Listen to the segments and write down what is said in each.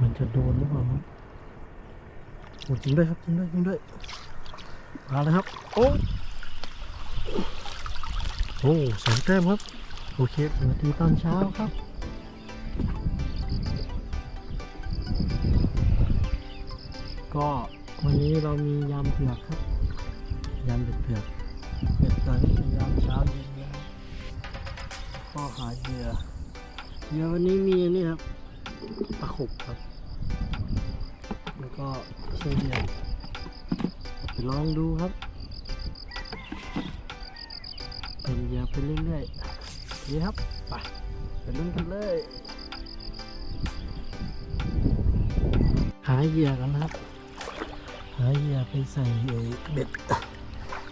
มันจะโดนหรือเปล่าครับโอ้จริงด้วยครับจริงด้วยจริงด้วยมาแล้วครับ โอ้โอ้สองแต้มครับ โอเคสวัสดีตอนเช้าครับก็วันนี้เรามียำเผือกครับยำเบ็ดเผือกเบ็ดตอนนี้เป็นยำเช้าเย็นนะก็หาเหยื่อเหยื่อวันนี้มีอันนี่ครับปลาขบครับ ก็เส้นเดียวไปลองดูครับเป็นเยื่อไปเรื่อยๆนี่ครับไปไปลุ้นกันเลยหาเหยื่อกันนะครับหาเหยื่อไปใส่เบ็ด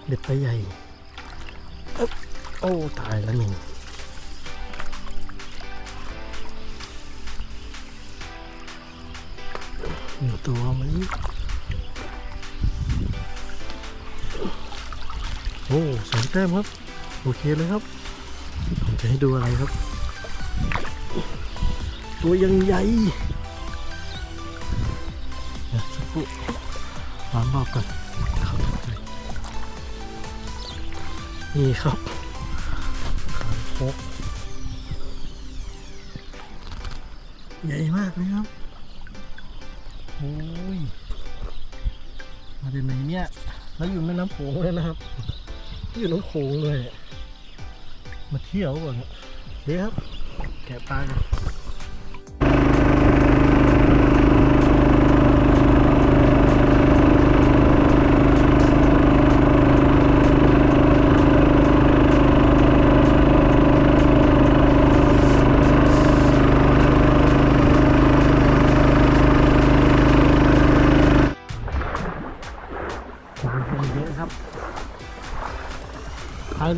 เบ็ดตัวใหญ่โอ้ตายแล้วหนึ่ง ตัวไหมโอ้สองแต้มครับ โอเคเลยครับ ผมจะให้ดูอะไรครับ ตัวยังใหญ่เดี๋ยวสักครู่วางรอบก่อนนี่ครับคางคกใหญ่มากเลยครับ โอ้ยมาเป็นไหนเนี่ยแล้วอยู่แม่น้ำโขงเลยนะครับ อยู่น้ำโขงเลย มาเที่ยวก่อนเดี๋ยวครับ แกะปลากัน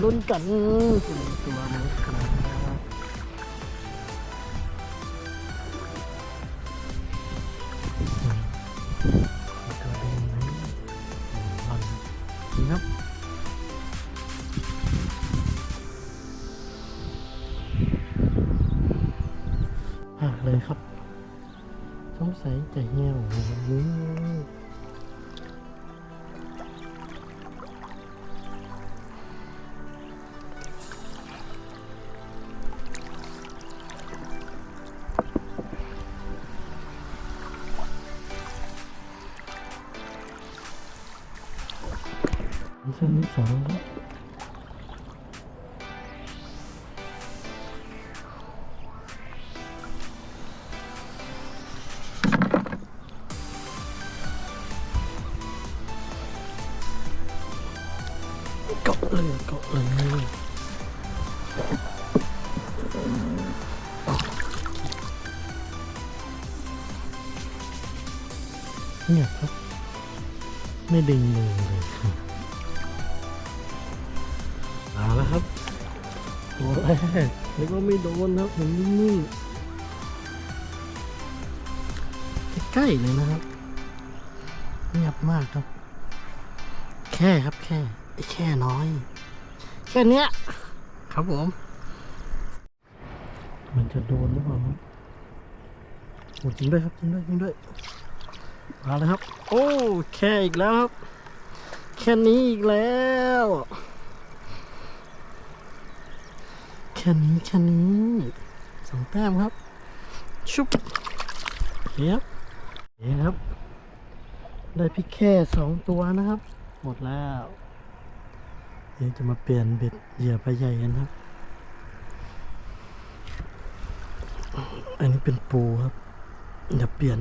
ลุ้นกันตัวมันขนาดนี้นะครับตัวแดงไหมบอลนับอะเลยครับสงสัยจะเหี่ยว เส้นที่สองครับเกาะเลยเกาะเลยเนี่ยครับ ไม่ดึงเลยเอา ตัวแรกแล้วก็ไม่โดนครับผมนิ่งๆใกล้ๆเลยนะครับเงียบมากครับ แค่ครับแค่ไอ้แค่น้อย แค่เนี้ย ครับผม มันจะโดนหรือเปล่าครับโอ้จริงด้วยครับจริงด้วยจริงด้วยมาแล้วครับ โอ้แค่อีกแล้วครับ แค่นี้อีกแล้ว แค่นี้แค่นี้สองแต้มครับ ชุบเฮียบเฮียครับ ได้พี่แค่สองตัวนะครับ หมดแล้วเดี๋ยวจะมาเปลี่ยนเบ็ดเหยื่อปลาใหญ่กันครับ อันนี้เป็นปูครับอย่าเปลี่ยน